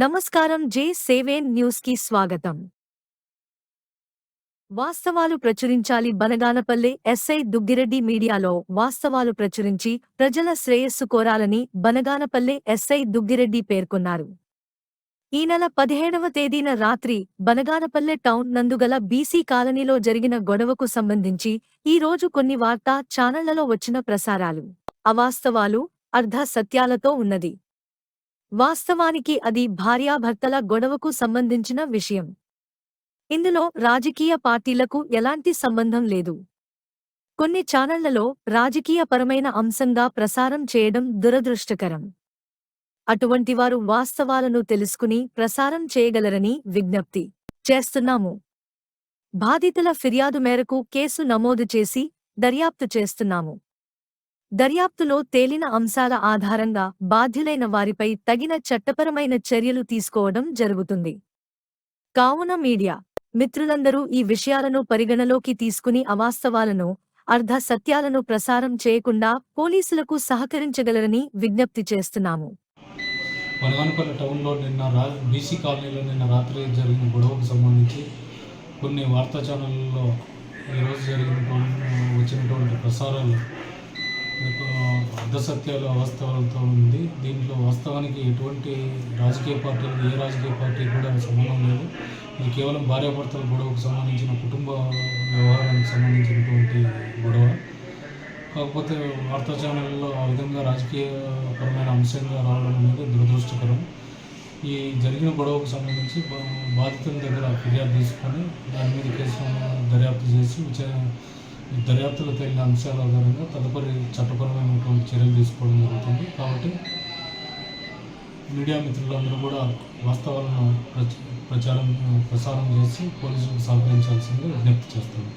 నమస్కారం జే సేవేన్ న్యూస్కి స్వాగతం. వాస్తవాలు ప్రచురించాలి బనగానపల్లె ఎస్ఐ దుగ్గిరెడ్డి మీడియాలో వాస్తవాలు ప్రచురించి ప్రజల శ్రేయస్సు కోరాలని బనగానపల్లె ఎస్ఐ దుగ్గిరెడ్డి పేర్కొన్నారు. ఈ నెల పదిహేడవ తేదీన రాత్రి బనగానపల్లె టౌన్ నందుగల బీసీ కాలనీలో జరిగిన గొడవకు సంబంధించి ఈ రోజు కొన్ని వార్తా ఛానళ్ళలో వచ్చిన ప్రసారాలు. అవాస్తవాలు అర్ధ సత్యాలతో ఉన్నది. వాస్తవానికి అది భార్యాభర్తల గొడవకు సంబంధించిన విషయం. ఇందులో రాజకీయ పార్టీలకు ఎలాంటి సంబంధం లేదు. కొన్ని ఛానళ్ళలో రాజకీయపరమైన అంశంగా ప్రసారం చేయడం దురదృష్టకరం. అటువంటివారు వాస్తవాలను తెలుసుకుని ప్రసారం చేయగలరని విజ్ఞప్తి చేస్తున్నాము. బాధితుల ఫిర్యాదు మేరకు కేసు నమోదు చేసి దర్యాప్తు చేస్తున్నాము. దర్యాప్తులో తేలిన అంశాల ఆధారంగా బాధ్యులైన వారిపై తగిన చట్టపరమైన చర్యలు తీసుకోవడం జరుగుతుంది. కావున మీడియా మిత్రులందరూ ఈ విషయాలను పరిగణలోకి తీసుకుని అవాస్తవాలను అర్ధ సత్యాలను ప్రసారం చేయకుండా పోలీసులకు సహకరించగలరని విజ్ఞప్తి చేస్తున్నాము. వనగానపల్లి టౌన్లో నిన్న రా బీసీ కాలనీలో నిన్న రాత్రి జరిగిన గొడవకు సంబంధించి కొన్ని వార్తా ఛానళ్ళలో ఈరోజు జరిగినటువంటి వచ్చినటువంటి ప్రసారాలు అర్ధసత్యాలు వాస్తవాలతో ఉంది. దీంట్లో వాస్తవానికి ఎటువంటి రాజకీయ పార్టీలు ఏ రాజకీయ పార్టీ కూడా సంబంధం లేదు. ఇది కేవలం భార్యాభర్తల గొడవకు సంబంధించిన కుటుంబ వ్యవహారానికి సంబంధించినటువంటి గొడవ. కాకపోతే వార్తా ఛానళ్ళలో ఆ విధంగా రాజకీయపరమైన అంశంగా రావడం అనేది దురదృష్టకరం. ఈ జరిగిన గొడవకు సంబంధించి బాధితుల దగ్గర ఫిర్యాదు తీసుకొని దాని మీద కేసు దర్యాప్తు చేసి విచారణ ఈ దర్యాప్తులో అంశాల ఆధారంగా తదుపరి చట్టపరమైనటువంటి చర్యలు తీసుకోవడం జరుగుతుంది. కాబట్టి మీడియా మిత్రులందరూ కూడా వాస్తవాలను ప్రచారం ప్రసారం చేసి పోలీసులకు సహకరించాల్సిందిగా విజ్ఞప్తి చేస్తున్నాను